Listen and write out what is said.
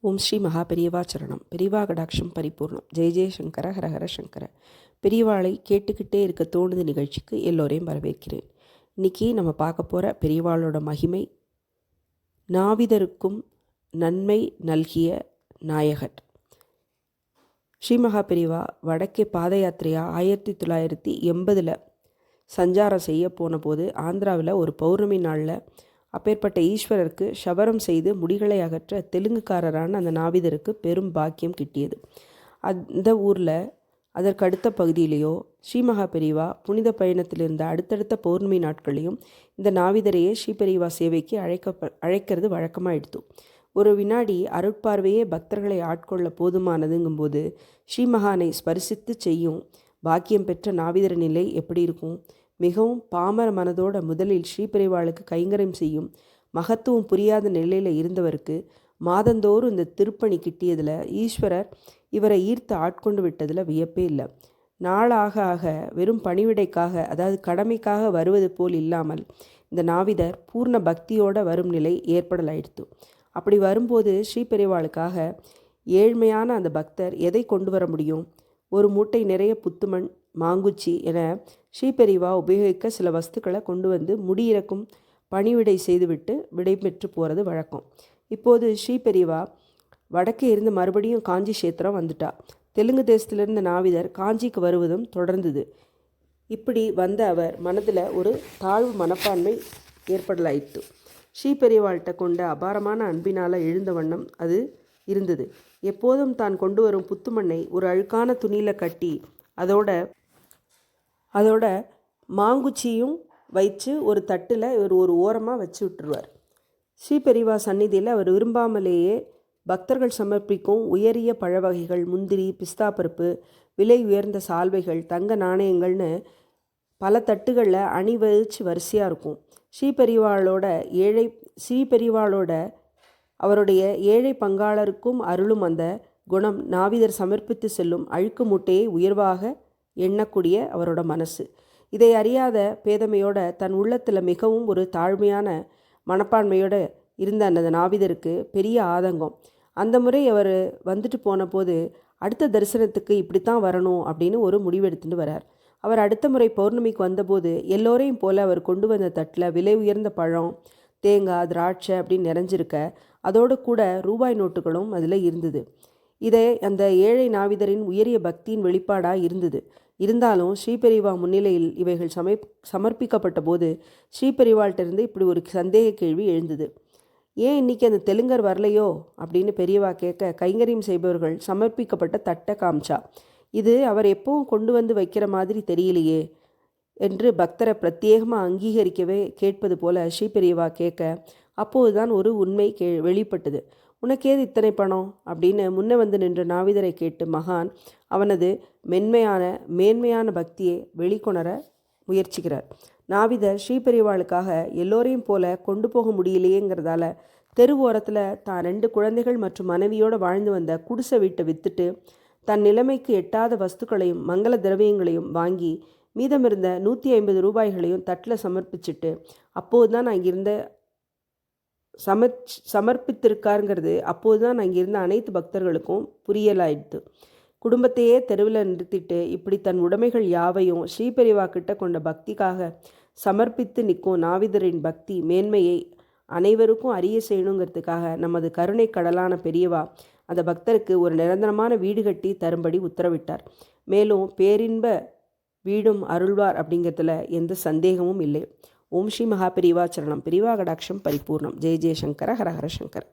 ஓம் ஸ்ரீ மகா பெரியவா சரணம். பெரியவா கடாட்சம் பரிபூர்ணம். ஜெய ஜெயசங்கர ஹரஹர சங்கர. பெரியவாளை கேட்டுக்கிட்டே இருக்க தோணுது நிகழ்ச்சிக்கு எல்லோரையும் வரவேற்கிறேன். இன்னைக்கு நம்ம பார்க்க போகிற பெரியவாளோட மகிமை நாவிதருக்கும் நன்மை நல்கிய நாயகர். ஸ்ரீ பெரியவா வடக்கே பாத யாத்திரையாக ஆயிரத்தி தொள்ளாயிரத்தி எண்பதில் சஞ்சாரம் செய்ய போன போது ஆந்திராவில் ஒரு பௌர்ணமி நாளில் அப்பேற்பட்ட ஈஸ்வரருக்கு ஷவரம் செய்து முடிகளை அகற்ற தெலுங்குக்காரரான அந்த நாவிதருக்கு பெரும் பாக்கியம் கிட்டியது. அந்த ஊரில் அதற்கடுத்த பகுதியிலேயோ ஸ்ரீமகா பெரிவா புனித பயணத்தில் இருந்த அடுத்தடுத்த பௌர்ணமி நாட்களையும் இந்த நாவிதரையே ஸ்ரீபெரிவா சேவைக்கு அழைக்க அழைக்கிறது வழக்கமாயிடுத்து. ஒரு வினாடி அருட்பார்வையே பக்தர்களை ஆட்கொள்ள போதுமானதுங்கும்போது ஸ்ரீமகானை ஸ்பரிசித்து செய்யும் பாக்கியம் பெற்ற நாவிதர நிலை எப்படி இருக்கும்? மிகவும் பாமர மனதோட முதலில் ஸ்ரீபெரிவாளுக்கு கைங்கரம் செய்யும் மகத்துவம் புரியாத நிலையில் இருந்தவருக்கு மாதந்தோறும் இந்த திருப்பணி கிட்டியதில் ஈஸ்வரர் இவரை ஈர்த்து ஆட்கொண்டு விட்டதில் வியப்பே இல்லை. நாளாக ஆக வெறும் பணிவிடைக்காக அதாவது கடமைக்காக வருவது போல் இல்லாமல் இந்த நாவிதர் பூர்ண பக்தியோட வரும் நிலை ஏற்படலாயிடுத்து. அப்படி வரும்போது ஸ்ரீபெரிவாளுக்காக ஏழ்மையான அந்த பக்தர் எதை கொண்டு வர முடியும்? ஒரு மூட்டை நிறைய புத்துமண் மாங்குச்சி என ஸ்ரீபெரிவா உபயோகிக்க சில வஸ்துக்களை கொண்டு வந்து முடியிறக்கும் பணிவிடை செய்துவிட்டு விடை பெற்று போகிறது வழக்கம். இப்போது ஸ்ரீபெரிவா வடக்கே இருந்து மறுபடியும் காஞ்சி சேத்திரம் வந்துட்டா. தெலுங்கு தேசத்திலிருந்து நாவிதர் காஞ்சிக்கு வருவதும் தொடர்ந்தது. இப்படி வந்த அவர் மனதில் ஒரு தாழ்வு மனப்பான்மை ஏற்படலாயிற்று. ஸ்ரீபெரியவாள்கிட்ட கொண்ட அபாரமான அன்பினால் எழுந்த வண்ணம் அது இருந்தது. எப்போதும் தான் கொண்டு வரும் புத்துமண்ணை ஒரு அழுக்கான துணியில் கட்டி அதோட அதோட மாங்குச்சியும் வச்சு ஒரு தட்டில் இவர் ஒரு ஓரமாக வச்சு விட்டுருவார். ஸ்ரீபெரிவா சந்நிதியில் அவர் விரும்பாமலேயே பக்தர்கள் சமர்ப்பிக்கும் உயரிய பழ வகைகள் முந்திரி பிஸ்தா பருப்பு விலை உயர்ந்த சால்வைகள் தங்க நாணயங்கள்னு பல தட்டுகளில் அணிவரிச்சு வரிசையாக இருக்கும். ஸ்ரீபெரிவாளோட ஏழை ஸ்ரீபெரிவாளோட அவருடைய ஏழை பங்காளருக்கும் அருளும் அந்த குணம் நாவிதர் சமர்ப்பித்து செல்லும் அழுக்கு மூட்டையை உயர்வாக எண்ணக்கூடிய அவரோட மனசு. இதை அறியாத பேதமையோட தன் உள்ளத்தில் மிகவும் ஒரு தாழ்மையான மனப்பான்மையோடு இருந்த அந்த நாவிதருக்கு பெரிய ஆதங்கம். அந்த முறை அவர் வந்துட்டு போன போது அடுத்த தரிசனத்துக்கு இப்படித்தான் வரணும் அப்படின்னு ஒரு முடிவெடுத்துட்டு வரார். அவர் அடுத்த முறை பௌர்ணமிக்கு வந்தபோது எல்லோரையும் போல அவர் கொண்டு வந்த தட்டில் விலை உயர்ந்த பழம் தேங்காய் திராட்சை அப்படின்னு நிறைஞ்சிருக்க அதோடு கூட ரூபாய் நோட்டுகளும் அதில் இருந்தது. இதை அந்த ஏழை நாவிதரின் உயரிய பக்தியின் வெளிப்பாடாக இருந்தது. இருந்தாலும் ஸ்ரீபெரிவா முன்னிலையில் இவைகள் சமை சமர்ப்பிக்கப்பட்ட போது ஸ்ரீபெரிவாள்கிட்டருந்து இப்படி ஒரு சந்தேக கேள்வி எழுந்தது. ஏன் இன்னைக்கு அந்த தெலுங்கர் வரலையோ? அப்படின்னு பெரியவா கேட்க கைங்கரியம் செய்பவர்கள் சமர்ப்பிக்கப்பட்ட தட்டை காமிச்சா? இது அவர் எப்பவும் கொண்டு வந்து வைக்கிற மாதிரி தெரியலையே என்று பக்தரை பிரத்யேகமாக அங்கீகரிக்கவே கேட்பது போல ஸ்ரீபெரியவா கேட்க அப்போதுதான் ஒரு உண்மை கே வெளிப்பட்டது. உனக்கேது இத்தனை பணம்? அப்படின்னு முன்னே வந்து நின்ற நாவிதரை கேட்டு மகான் அவனது மென்மையான மேன்மையான பக்தியை வெளிக்கொணர முயற்சிக்கிறார். நாவிதர் ஸ்ரீபெரிவாளுக்காக எல்லோரையும் போல கொண்டு போக முடியலையேங்கிறதால தெருவோரத்தில் தான் ரெண்டு குழந்தைகள் மற்றும் மனைவியோடு வாழ்ந்து வந்த குடிசை வீட்டை வித்துட்டு தன் நிலைமைக்கு எட்டாத வஸ்துக்களையும் மங்கள திரவியங்களையும் வாங்கி மீதமிருந்த நூற்றி ஐம்பது ரூபாய்களையும் தட்டில் சமர்ப்பிச்சுட்டு அப்போது தான் அங்கிருந்த சமர்ச் சமர்ப்பித்திருக்காருங்கிறது அப்போது தான் நான் இருந்த அனைத்து பக்தர்களுக்கும் புரியலாயிடுது. குடும்பத்தையே தெருவில் நிறுத்திட்டு இப்படி தன் உடைமைகள் யாவையும் ஸ்ரீபெரிவா கிட்ட கொண்ட பக்திக்காக சமர்ப்பித்து நிற்கும் நாவிதரின் பக்தி மேன்மையை அனைவருக்கும் அறிய செய்யணுங்கிறதுக்காக நமது கருணை கடலான பெரியவா அந்த பக்தருக்கு ஒரு நிரந்தரமான வீடு கட்டி தரும்படி உத்தரவிட்டார். மேலும் பேரின்ப வீடும் அருள்வார் அப்படிங்கிறதுல எந்த சந்தேகமும் இல்லை. ஓம் ஸ்ரீ மகாபிரிவாச்சரணம் பிரிவா கடாட்சம் பரிபூர்ணம். ஜெய் ஜெயசங்கர ஹரஹர ஹர சங்கர்.